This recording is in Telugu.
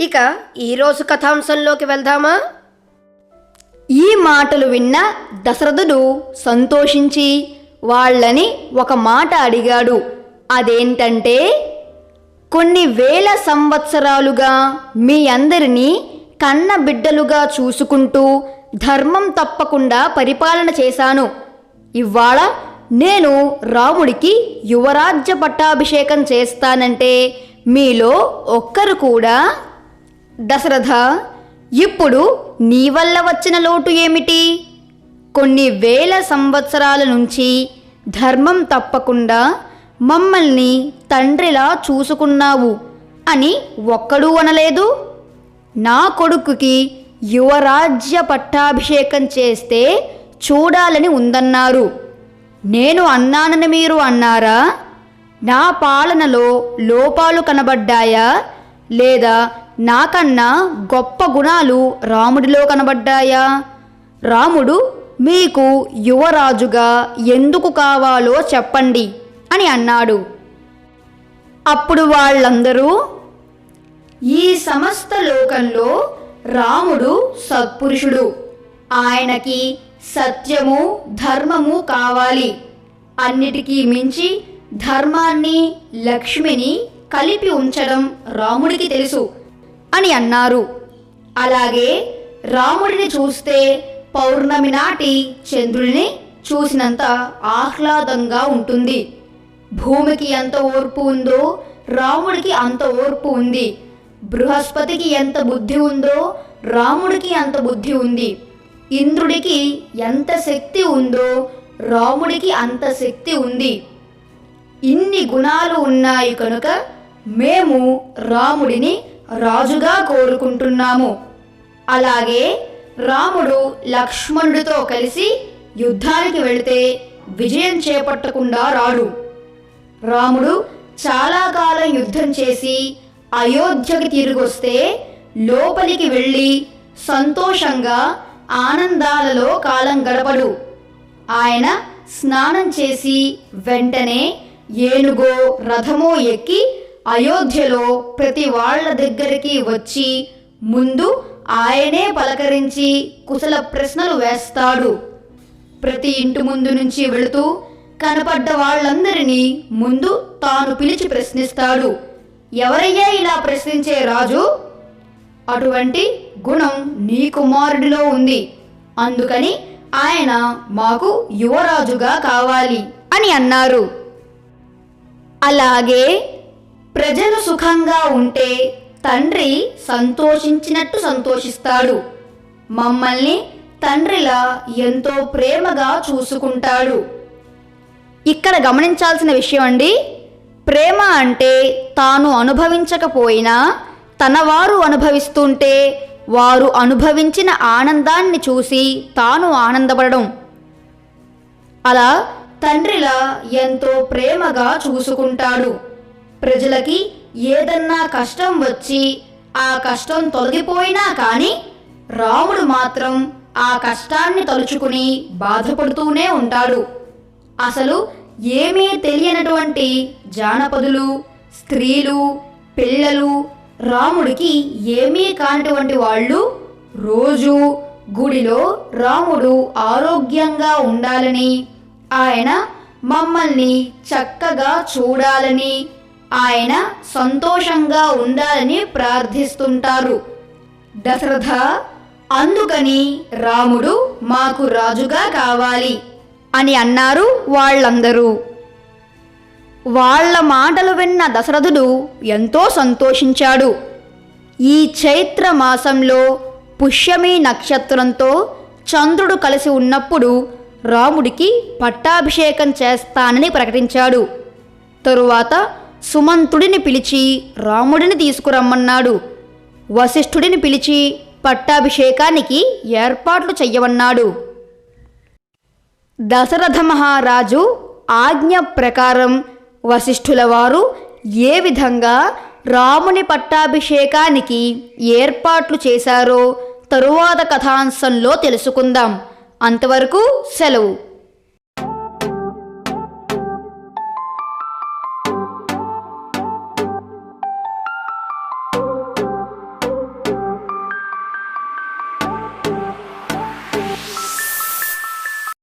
ఇక ఈరోజు కథాంశంలోకి వెళ్దామా? ఈ మాటలు విన్న దశరథుడు సంతోషించి వాళ్ళని ఒక మాట అడిగాడు. అదేంటంటే కొన్ని వేల సంవత్సరాలుగా మీ అందరినీ కన్న బిడ్డలుగా చూసుకుంటూ ధర్మం తప్పకుండా పరిపాలన చేశాను. ఇవాళ నేను రాముడికి యువరాజ్య పట్టాభిషేకం చేస్తానంటే మీలో ఒక్కరు కూడా దశరథ ఇప్పుడు నీ వల్ల వచ్చిన లోటు ఏమిటి? కొన్ని వేల సంవత్సరాల నుంచి ధర్మం తప్పకుండా మమ్మల్ని తండ్రిలా చూసుకున్నావు అని ఒక్కడూ అనలేదు. నా కొడుకుకి యువరాజ్య పట్టాభిషేకం చేస్తే చూడాలని ఉందన్నారు. నేను అన్నానని మీరు అన్నారా? నా పాలనలో లోపాలు కనబడ్డాయా? లేదా నాకన్నా గొప్ప గుణాలు రాముడిలో కనబడ్డాయా? రాముడు మీకు యువరాజుగా ఎందుకు కావాలో చెప్పండి అని అన్నాడు. అప్పుడు వాళ్ళందరూ ఈ సమస్త లోకంలో రాముడు సత్పురుషుడు. ఆయనకి సత్యము ధర్మము కావాలి. అన్నిటికీ మించి ధర్మాన్ని లక్ష్మిని కలిపి ఉంచడం రాముడికి తెలుసు. అని అన్నారు. అలాగే రాముడిని చూస్తే పౌర్ణమి నాటి చంద్రుడిని చూసినంత ఆహ్లాదంగా ఉంటుంది. భూమికి ఎంత ఓర్పు ఉందో రాముడికి అంత ఓర్పు ఉంది. బృహస్పతికి ఎంత బుద్ధి ఉందో రాముడికి అంత బుద్ధి ఉంది. ఇంద్రుడికి ఎంత శక్తి ఉందో రాముడికి అంత శక్తి ఉంది. ఇన్ని గుణాలు ఉన్నాయి కనుక మేము రాముడిని రాజుగా కోరుకుంటున్నాము. అలాగే రాముడు లక్ష్మణుడితో కలిసి యుద్ధానికి వెళితే విజయం చేపట్టకుండా రాడు. రాముడు చాలా కాలం యుద్ధం చేసి అయోధ్యకి తిరిగొస్తే లోపలికి వెళ్ళి సంతోషంగా ఆనందాలలో కాలం గడపడు. ఆయన స్నానం చేసి వెంటనే ఏనుగో రథమో ఎక్కి అయోధ్యలో ప్రతి వాళ్ళ దగ్గరికి వచ్చి ముందు ఆయనే పలకరించి కుశల ప్రశ్నలు వేస్తాడు. ప్రతి ఇంటి ముందు నుంచి వెళుతూ కనపడ్డ వాళ్ళందరినీ ముందు తాను పిలిచి ప్రశ్నిస్తాడు. ఎవరయ్యా ఇలా ప్రశ్నించే రాజు? అటువంటి గుణం నీ కుమారుడిలో ఉంది. అందుకని ఆయన మాకు యువరాజుగా కావాలి అని అన్నారు. అలాగే ప్రజలు సుఖంగా ఉంటే తండ్రి సంతోషించినట్టు సంతోషిస్తాడు. మమ్మల్ని తండ్రిలా ఎంతో ప్రేమగా చూసుకుంటాడు. ఇక్కడ గమనించాల్సిన విషయం అండి ప్రేమ అంటే తాను అనుభవించకపోయినా తన వారు అనుభవిస్తుంటే వారు అనుభవించిన ఆనందాన్ని చూసి తాను ఆనందపడడం. అలా తండ్రిలా ఎంతో ప్రేమగా చూసుకుంటాడు. ప్రజలకి ఏదన్నా కష్టం వచ్చి ఆ కష్టం తొలగిపోయినా కానీ రాముడు మాత్రం ఆ కష్టాన్ని తలుచుకుని బాధపడుతూనే ఉంటాడు. అసలు ఏమీ తెలియనటువంటి జానపదులు స్త్రీలు పిల్లలు రాముడికి ఏమీ కానటువంటి వాళ్ళు రోజు గుడిలో రాముడు ఆరోగ్యంగా ఉండాలని ఆయన మమ్మల్ని చక్కగా చూడాలని ఆయన సంతోషంగా ఉండాలని ప్రార్థిస్తుంటారు. దశరథ అందుకని రాముడు మాకు రాజుగా కావాలి అని అన్నారు వాళ్ళందరూ. వాళ్ళ మాటలు విన్న దశరథుడు ఎంతో సంతోషించాడు. ఈ చైత్ర మాసంలో పుష్యమి నక్షత్రంతో చంద్రుడు కలిసి ఉన్నప్పుడు రాముడికి పట్టాభిషేకం చేస్తానని ప్రకటించాడు. తరువాత సుమంతుడిని పిలిచి రాముడిని తీసుకురమ్మన్నాడు. వశిష్ఠుడిని పిలిచి పట్టాభిషేకానికి ఏర్పాట్లు చెయ్యమన్నాడు దశరథ మహారాజు ఆజ్ఞ ప్రకారం వశిష్ఠుల వారు ఏ విధంగా రాముని పట్టాభిషేకానికి ఏర్పాట్లు చేశారో తరువాత కథాంశంలో తెలుసుకుందాం. అంతవరకు సెలవు.